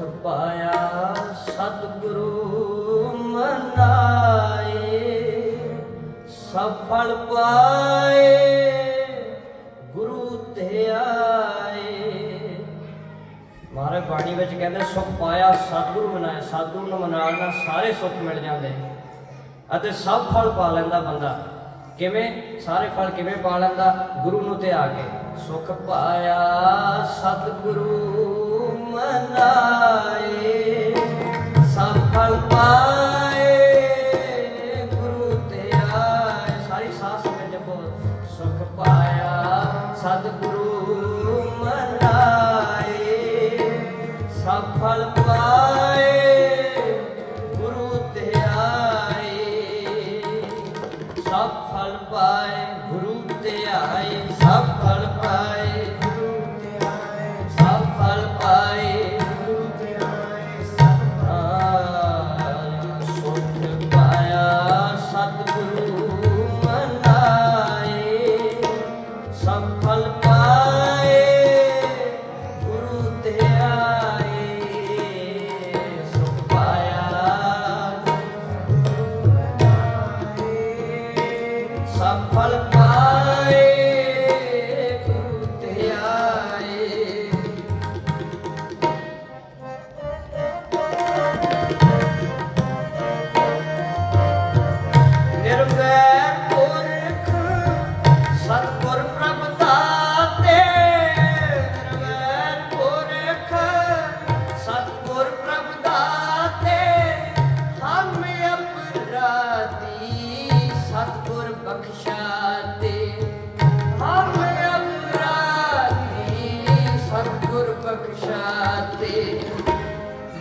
ਪੰਥ ਪਾਇਆ, ਸਤਿਗੁਰੂ ਮਨਾਏ ਸਫਲ ਪਾਏ, ਗੁਰੂ ਤੇ ਆਏ। ਮਾਰੇ ਬਾਣੀ ਵਿੱਚ ਕਹਿੰਦੇ, ਸੁਖ ਪਾਇਆ, ਸਤਿਗੁਰੂ ਮਨਾਏ ਸਤਿਗੁਰੂ ਨੂੰ ਮਨਾਉਣ ਨਾਲ ਸਾਰੇ ਸੁਖ ਮਿਲ ਜਾਂਦੇ। ਅਤੇ ਸਭ ਫਲ ਪਾ ਲੈਂਦਾ ਬੰਦਾ। ਕਿਵੇਂ? ਸਾਰੇ ਫਲ ਕਿਵੇਂ ਪਾ ਲੈਂਦਾ? ਗੁਰੂ ਨੂੰ ਤੇ ਆ ਕੇ। ਸੁਖ ਪਾਇਆ, ਸਤਿਗੁਰੂ ਮਨਾ ঝাপড় পা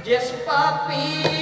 Desse papi.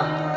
감사합니다.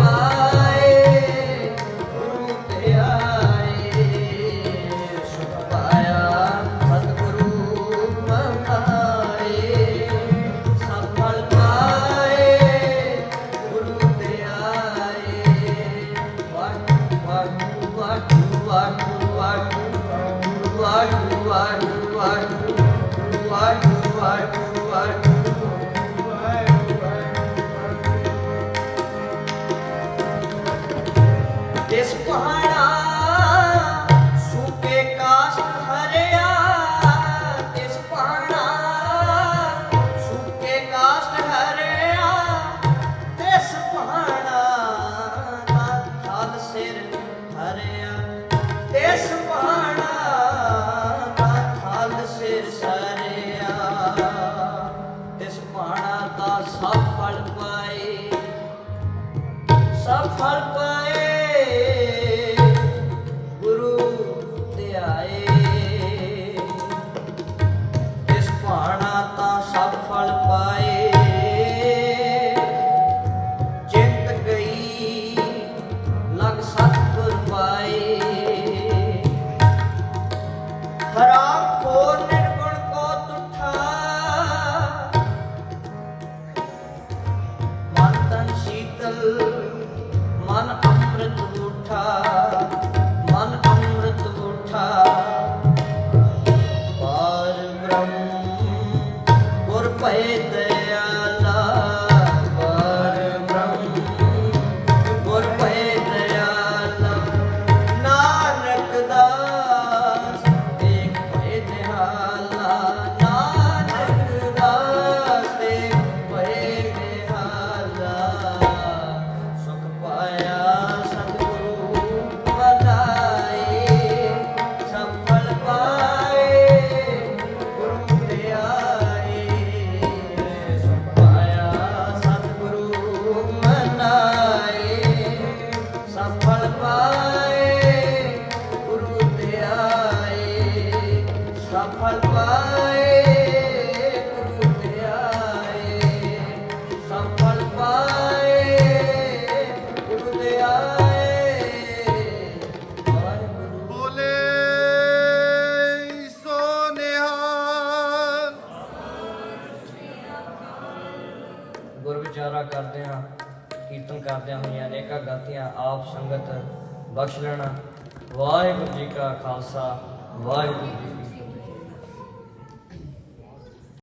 Bye. ਖਰਾਬ ਖੋਰ ਗੁਰ ਵਿਚਾਰਾ ਕਰਦੇ ਹਾਂ, ਕੀਰਤਨ ਕਰਦੇ ਹੋਈਆਂ ਅਨੇਕਾਂ ਗਲਤੀਆਂ, ਆਪ ਸੰਗਤ ਬਖਸ਼ ਲੈਣਾ। ਵਾਹਿਗੁਰੂ ਜੀ ਕਾ ਖਾਲਸਾ, ਵਾਹਿਗੁਰੂ ਜੀ